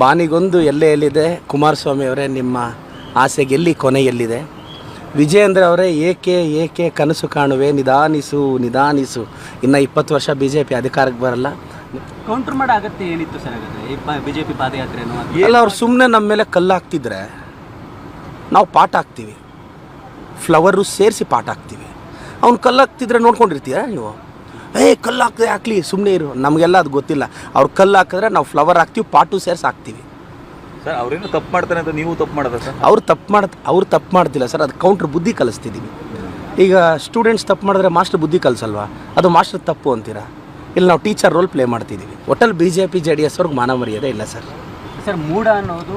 ಬಾನಿಗೊಂದು ಎಲ್ಲೆ ಎಲ್ಲಿದೆ ಕುಮಾರಸ್ವಾಮಿ ಅವರೇ ನಿಮ್ಮ ಆಸೆಗೆಲ್ಲಿ ಕೊನೆ ಎಲ್ಲಿದೆ ವಿಜಯೇಂದ್ರ ಅವರೇ ಏಕೆ ಏಕೆ ಕನಸು ಕಾಣುವೆ? ನಿಧಾನಿಸು ನಿಧಾನಿಸು. ಇನ್ನು ಇಪ್ಪತ್ತು ವರ್ಷ ಬಿ ಜೆ ಪಿ ಅಧಿಕಾರಕ್ಕೆ ಬರಲ್ಲ. ಕೌಂಟರ್ ಮಾಡೋ ಅಗತ್ಯ ಏನಿತ್ತು ಸರ್ ಬಿ ಜೆ ಪಿ ಪಾದಯಾತ್ರೆಯನ್ನು ಎಲ್ಲ ಅವ್ರು ಸುಮ್ಮನೆ ನಮ್ಮ ಮೇಲೆ ಕಲ್ಲು ಹಾಕ್ತಿದ್ರೆ ನಾವು ಪಾಠ ಹಾಕ್ತೀವಿ. ಫ್ಲವರು ಸೇರಿಸಿ ಪಾಠ ಹಾಕ್ತೀವಿ. ಅವ್ನು ಕಲ್ಲು ಹಾಕ್ತಿದ್ರೆ ನೋಡ್ಕೊಂಡಿರ್ತೀರಾ ನೀವು? ಏ ಕಲ್ಲು ಹಾಕಿದ್ರೆ ಹಾಕ್ಲಿ ಸುಮ್ಮನೆ ಇರು. ನಮಗೆಲ್ಲ ಅದು ಗೊತ್ತಿಲ್ಲ. ಅವ್ರು ಕಲ್ಲು ಹಾಕಿದ್ರೆ ನಾವು ಫ್ಲವರ್ ಹಾಕ್ತೀವಿ ಪಾಟು ಸೇರಿಸಿ ಹಾಕ್ತೀವಿ. ಸರ್ ಅವ್ರೇನು ತಪ್ಪು ಮಾಡ್ತಾರೆ ಅಂತ ನೀವು ತಪ್ಪು ಮಾಡೋದ ಸರ್? ಅವ್ರು ತಪ್ಪು ಮಾಡ್ ಅವ್ರು ತಪ್ಪು ಮಾಡ್ತಿಲ್ಲ ಸರ್. ಅದು ಕೌಂಟ್ರ್ ಬುದ್ಧಿ ಕಲಿಸ್ತಿದ್ದೀವಿ ಈಗ ಸ್ಟೂಡೆಂಟ್ಸ್ ತಪ್ಪು ಮಾಡಿದ್ರೆ ಮಾಸ್ಟರ್ ಬುದ್ಧಿ ಕಲಿಸಲ್ವಾ? ಅದು ಮಾಸ್ಟರ್ ತಪ್ಪು ಅಂತೀರಾ? ಇಲ್ಲಿ ನಾವು ಟೀಚರ್ ರೋಲ್ ಪ್ಲೇ ಮಾಡ್ತಿದ್ದೀವಿ ಒಟ್ಟಲ್ಲಿ B J P J D S ಅವ್ರಿಗೆ ಮಾನ ಮರ್ಯಾದೆ ಇಲ್ಲ ಸರ್. ಸರ್ ಮೂಡ ಅನ್ನೋದು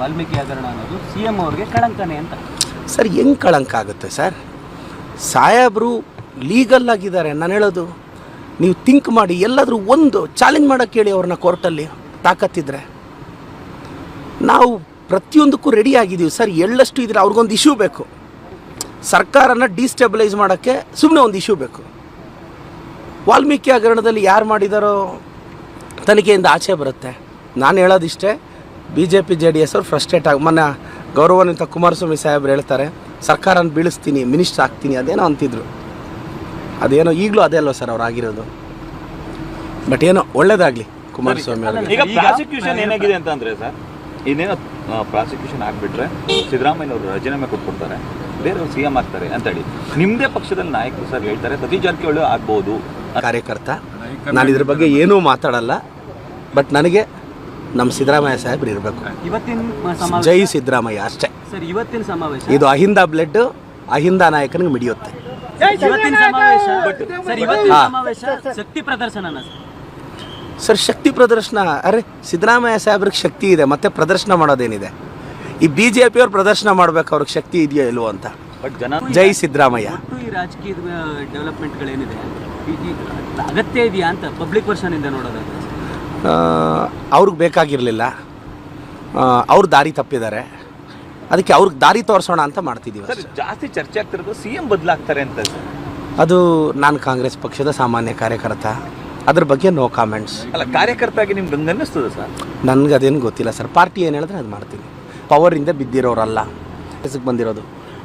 ವಾಲ್ಮೀಕಿ ಹಗರಣ ಅನ್ನೋದು ಸಿ ಎಂ ಅವ್ರಿಗೆ ಕಳಂಕನೇ ಅಂತ. ಸರ್ ಹೆಂಗೆ ಕಳಂಕ ಆಗುತ್ತೆ ಸರ್? ಸಾಹೇಬರು ಲೀಗಲ್ ಆಗಿದ್ದಾರೆ. ನಾನು ಹೇಳೋದು ನೀವು ಥಿಂಕ್ ಮಾಡಿ ಎಲ್ಲಾದರೂ ಒಂದು ಚಾಲೆಂಜ್ ಮಾಡೋಕ್ಕೆ ಹೇಳಿ ಅವ್ರನ್ನ ಕೋರ್ಟಲ್ಲಿ ತಾಕತ್ತಿದ್ರೆ. ನಾವು ಪ್ರತಿಯೊಂದಕ್ಕೂ ರೆಡಿ ಆಗಿದ್ದೀವಿ. ಸರ್, ಎಳ್ಳಷ್ಟು ಇದ್ರೆ ಅವ್ರಿಗೊಂದು ಇಶ್ಯೂ ಬೇಕು. ಸರ್ಕಾರನ ಡಿಸ್ಟೆಬಿಲೈಸ್ ಮಾಡೋಕ್ಕೆ ಸುಮ್ಮನೆ ಒಂದು ಇಶ್ಯೂ ಬೇಕು. ವಾಲ್ಮೀಕಿ ಹಗರಣದಲ್ಲಿ ಯಾರು ಮಾಡಿದಾರೋ ತನಿಖೆಯಿಂದ ಆಚೆ ಬರುತ್ತೆ. ನಾನು ಹೇಳೋದಿಷ್ಟೇ B J P J D S ಅವ್ರು ಫ್ರಸ್ಟ್ರೇಟ್ ಆಗಿ ಮೊನ್ನೆ ಗೌರವಾನ್ವಿತ ಕುಮಾರಸ್ವಾಮಿ ಸಾಹೇಬ್ರು ಹೇಳ್ತಾರೆ, ಸರ್ಕಾರನ ಬೀಳಿಸ್ತೀನಿ ಮಿನಿಸ್ಟರ್ ಆಗ್ತೀನಿ, ಅದೇನೋ ಅಂತಿದ್ರು. ಅದೇನೋ ಈಗಲೂ ಅದೇ ಅಲ್ವ ಸರ್ ಅವ್ರು ಆಗಿರೋದು? ಬಟ್ ಏನೋ ಒಳ್ಳೇದಾಗಲಿ ಕುಮಾರಸ್ವಾಮಿ ಅವ್ರಿಗೆ. ಈಗ ಪ್ರಾಸಿಕ್ಯೂಷನ್ ಏನಾಗಿದೆ ಅಂತ ಅಂದ್ರೆ ಸರ್ ಇನ್ನೇನೋ ಪ್ರಾಸಿಕ್ಯೂಷನ್ ಆಗ್ಬಿಟ್ರೆ ಸಿದ್ದರಾಮಯ್ಯನವರು ರಾಜೀನಾಮೆ ಕೊಟ್ಬಿಡ್ತಾರೆ. ಬೇರೆಯವರು ಸಿ ಎಂ ಆಗ್ತಾರೆ ಅಂತ ಹೇಳಿ. ನಿಮ್ಮದೇ ಪಕ್ಷದಲ್ಲಿ ನಾಯಕರು ಸರ್ ಹೇಳ್ತಾರೆ ಸತೀಶ್ ಜಾರಕಿಹೊಳಿ ಆಗ್ಬೋದು. ಕಾರ್ಯಕರ್ತ. ನಾನು ಇದ್ರ ಬಗ್ಗೆ ಏನೂ ಮಾತಾಡಲ್ಲ. ಬಟ್ ನನಗೆ ನಮ್ಮ ಸಿದ್ದರಾಮಯ್ಯ ಸಾಹೇಬ್ರು ಇರಬೇಕು. ಇವತ್ತಿನ ಸಮಾವೇಶ? ಜೈ ಸಿದ್ದರಾಮಯ್ಯ ಅಷ್ಟೇ. ಸರ್ ಇವತ್ತಿನ ಸಮಾವೇಶ? ಇದು ಅಹಿಂದ ಬ್ಲಡ್ ಅಹಿಂದ ನಾಯಕನಿಗೆ ಮಿಡಿಯುತ್ತೆ. ಇವತ್ತಿನ ಸಮಾವೇಶ ಸರ್ ಇವತ್ತಿನ. ಸಮಾವೇಶ ಶಕ್ತಿ ಪ್ರದರ್ಶನನ ಸರ್. ಶಕ್ತಿ ಪ್ರದರ್ಶನ ಅರೆ ಸಿದ್ದರಾಮಯ್ಯ ಸಾಹೇಬ್ರಿಗೆ ಶಕ್ತಿ ಇದೆ ಮತ್ತೆ ಪ್ರದರ್ಶನ ಮಾಡೋದೇನಿದೆ? ಈ ಬಿ ಜೆ ಪಿಯವ್ರು ಪ್ರದರ್ಶನ ಮಾಡ್ಬೇಕು ಅವ್ರಿಗೆ ಶಕ್ತಿ ಇದೆಯೋ ಇಲ್ವೋ ಅಂತ. ಜೈ ಸಿದ್ದರಾಮಯ್ಯ. ಈ ಡೆವಲಪ್ಮೆಂಟ್ಗಳೇನಿದೆ ಅಗತ್ಯ ಇದೆಯಾ ಅಂತ ಪಬ್ಲಿಕ್ ವರ್ಷನಿಂದ ನೋಡೋದಾದ್ರೆ? ಅವ್ರಿಗೆ ಬೇಕಾಗಿರಲಿಲ್ಲ. ಅವ್ರು ದಾರಿ ತಪ್ಪಿದ್ದಾರೆ. ಅದಕ್ಕೆ ಅವ್ರಿಗೆ ದಾರಿ ತೋರಿಸೋಣ ಅಂತ ಮಾಡ್ತಿದ್ದೀವಿ ಸರ್ ಜಾಸ್ತಿ ಚರ್ಚೆ ಆಗ್ತಿರೋದು ಸಿ ಎಂ ಬದಲಾಗ್ತಾರೆ ಅಂತ ಸರ್. ಅದು ನಾನು ಕಾಂಗ್ರೆಸ್ ಪಕ್ಷದ ಸಾಮಾನ್ಯ ಕಾರ್ಯಕರ್ತ. ಅದ್ರ ಬಗ್ಗೆ ನೋ ಕಾಮೆಂಟ್ಸ್ ಅಲ್ಲ ಕಾರ್ಯಕರ್ತಾಗಿ ನಿಮ್ಗೆ ಹಂಗೆ ಅನ್ನಿಸ್ತದೆ ಸರ್? ನನಗೆ ಅದೇನು ಗೊತ್ತಿಲ್ಲ ಸರ್. ಪಾರ್ಟಿ ಏನು ಹೇಳಿದ್ರೆ ಅದು ಮಾಡ್ತೀನಿ. ಪವರಿಂದ ಬಿದ್ದಿರೋರಲ್ಲ ಕೆಲಸಕ್ಕೆ ಬಂದಿರೋದು.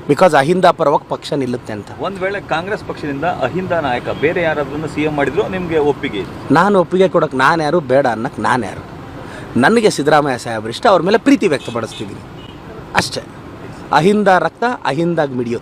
ಬಿಕಾಸ್ ಅಹಿಂದ ಪರವಾಗಿ ಪಕ್ಷ ನಿಲ್ಲುತ್ತೆ ಅಂತ. ಒಂದು ವೇಳೆ ಕಾಂಗ್ರೆಸ್ ಪಕ್ಷದಿಂದ ಅಹಿಂದ ನಾಯಕ ಬೇರೆ ಯಾರಾದ್ರೂ ಸಿ ಎಂ ಮಾಡಿದ್ರು ನಿಮಗೆ ಒಪ್ಪಿಗೆ ನಾನು ಒಪ್ಪಿಗೆ ಕೊಡೋಕೆ ನಾನು ಯಾರು ಬೇಡ ಅನ್ನಕ್ಕೆ ನಾನು ಯಾರು. ನನಗೆ ಸಿದ್ದರಾಮಯ್ಯ ಸಾಹೇಬ್ರು ಇಷ್ಟ ಅವ್ರ ಮೇಲೆ ಪ್ರೀತಿ ವ್ಯಕ್ತಪಡಿಸ್ತಿದ್ದೀನಿ. ಅಷ್ಟೇ. ಅಹಿಂದ ರಕ್ತ ಅಹಿಂದಾಗ ಮಿಡಿಯುತ್ತೆ